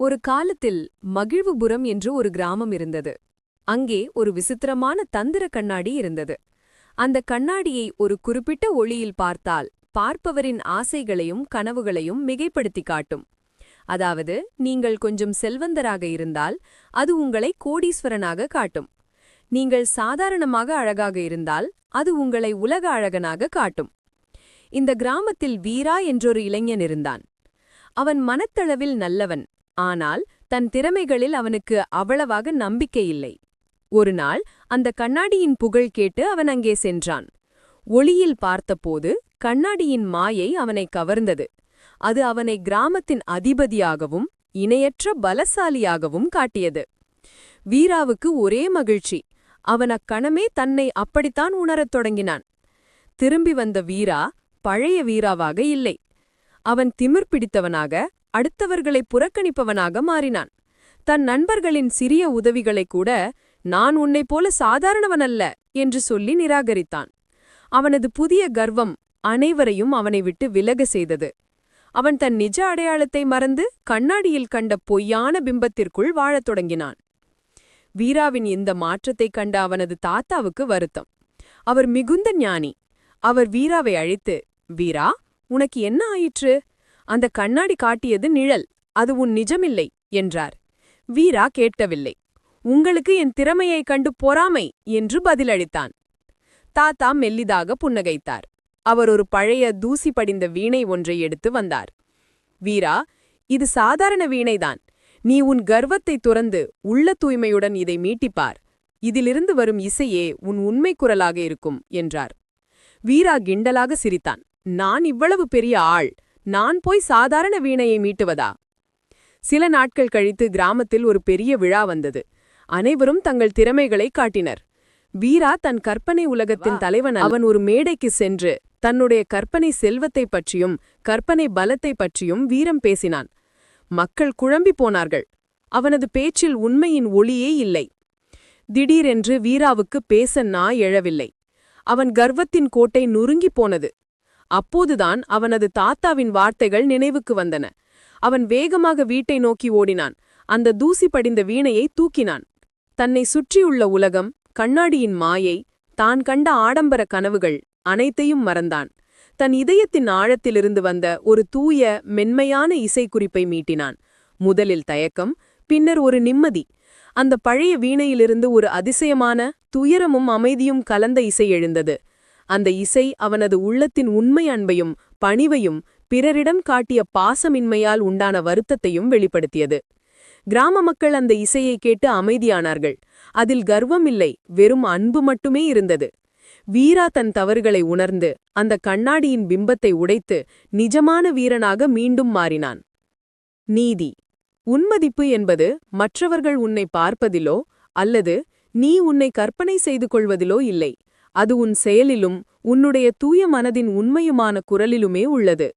ஒரு காலத்தில் மகிழ்வுபுரம் என்று ஒரு கிராமம் இருந்தது. அங்கே ஒரு விசித்திரமான தந்திர கண்ணாடி இருந்தது. அந்த கண்ணாடியை ஒரு குறிப்பிட்ட ஒளியில் பார்த்தால் பார்ப்பவரின் ஆசைகளையும் கனவுகளையும் மிகைப்படுத்தி காட்டும். அதாவது நீங்கள் கொஞ்சம் செல்வந்தராக இருந்தால் அது உங்களை கோடீஸ்வரனாக காட்டும். நீங்கள் சாதாரணமாக அழகாக இருந்தால் அது உங்களை உலக அழகனாக காட்டும். இந்த கிராமத்தில் வீரா என்றொரு இளைஞன் இருந்தான். அவன் மனத்தளவில் நல்லவன். ஆனால் தன் திறமைகளில் அவனுக்கு அவ்வளவாக நம்பிக்கையில்லை ஒரு நாள் அந்த கண்ணாடியின் புகழ் கேட்டு அவன் அங்கே சென்றான். ஒளியில் பார்த்தபோது கண்ணாடியின் மாயை அவனை கவர்ந்தது. அது அவனை கிராமத்தின் அதிபதியாகவும் இணையற்ற பலசாலியாகவும் காட்டியது. வீராவுக்கு ஒரே மகிழ்ச்சி அவன் அக்கணமே தன்னை அப்படித்தான் உணரத் தொடங்கினான். திரும்பி வந்த வீரா பழைய வீராவாக இல்லை. அவன் திமிர் பிடித்தவனாக அடுத்தவர்களை புறக்கணிப்பவனாக மாறினான். தன் நண்பர்களின் சிறிய உதவிகளை கூட நான் உன்னைப் போல சாதாரணவனல்ல என்று சொல்லி நிராகரித்தான். அவனது புதிய கர்வம் அனைவரையும் அவனை விட்டு விலக செய்தது. அவன் தன் நிஜ அடையாளத்தை மறந்து கண்ணாடியில் கண்ட பொய்யான பிம்பத்திற்குள் வாழத் தொடங்கினான். வீராவின் இந்த மாற்றத்தைக் கண்ட அவனது தாத்தாவுக்கு வருத்தம். அவர் மிகுந்த ஞானி. அவர் வீராவை அழைத்து வீரா உனக்கு என்ன ஆயிற்று? அந்த கண்ணாடி காட்டியது நிழல் அது உன் நிஜமில்லை என்றார். வீரா கேட்கவில்லை. உங்களுக்கு என் திறமையைக் கண்டு பொறாமை என்று பதிலளித்தான். தாத்தா மெல்லிதாக புன்னகைத்தார். அவர் ஒரு பழைய தூசி படிந்த வீணை ஒன்றை எடுத்து வந்தார். வீரா இது சாதாரண வீணைதான். நீ உன் கர்வத்தை துறந்து உள்ள தூய்மையுடன் இதை மீட்டிப்பார். இதிலிருந்து வரும் இசையே உன் உண்மை குரலாக இருக்கும் என்றார். வீரா கிண்டலாக சிரித்தான். நான் இவ்வளவு பெரிய ஆள் நான் போய் சாதாரண வீணையை மீட்டுவதா? சில நாட்கள் கழித்து கிராமத்தில் ஒரு பெரிய விழா வந்தது. அனைவரும் தங்கள் திறமைகளை காட்டினர். வீரா தன் கற்பனை உலகத்தின் தலைவன் அவன் ஒரு மேடைக்கு சென்று தன்னுடைய கற்பனை செல்வத்தை பற்றியும் கற்பனை பலத்தை பற்றியும் வீரம் பேசினான். மக்கள் குழம்பி போனார்கள். அவனது பேச்சில் உண்மையின் ஒளியே இல்லை. திடீரென்று வீராவுக்கு பேச நா எழவில்லை. அவன் கர்வத்தின் கோட்டை நுறுங்கிப் போனது. அப்போதுதான் அவனது தாத்தாவின் வார்த்தைகள் நினைவுக்கு வந்தன. அவன் வேகமாக வீட்டை நோக்கி ஓடினான். அந்த தூசி படிந்த வீணையை தூக்கினான். தன்னை சுற்றியுள்ள உலகம் கண்ணாடியின் மாயை தான் கண்ட ஆடம்பர கனவுகள் அனைத்தையும் மறந்தான். தன் இதயத்தின் ஆழத்திலிருந்து வந்த ஒரு தூய மென்மையான இசைக்குறிப்பை மீட்டினான். முதலில் தயக்கம் பின்னர் ஒரு நிம்மதி. அந்த பழைய வீணையிலிருந்து ஒரு அதிசயமான துயரமும் அமைதியும் கலந்த இசை எழுந்தது. அந்த இசை அவனது உள்ளத்தின் உண்மை அன்பையும் பணிவையும் பிறரிடம் காட்டிய பாசமின்மையால் உண்டான வருத்தத்தையும் வெளிப்படுத்தியது. கிராம மக்கள் அந்த இசையை கேட்டு அமைதியானார்கள். அதில் கர்வமில்லை வெறும் அன்பு மட்டுமே இருந்தது. வீரா தன் தவறுகளை உணர்ந்து அந்த கண்ணாடியின் பிம்பத்தை உடைத்து நிஜமான வீரனாக மீண்டும் மாறினான். நீதி உன்மதிப்பு என்பது மற்றவர்கள் உன்னை பார்ப்பதிலோ அல்லது நீ உன்னை கற்பனை செய்து கொள்வதிலோ இல்லை. அது உன் செயலிலும் உன்னுடைய தூய மனதின் உண்மையுமான குரலிலுமே உள்ளது.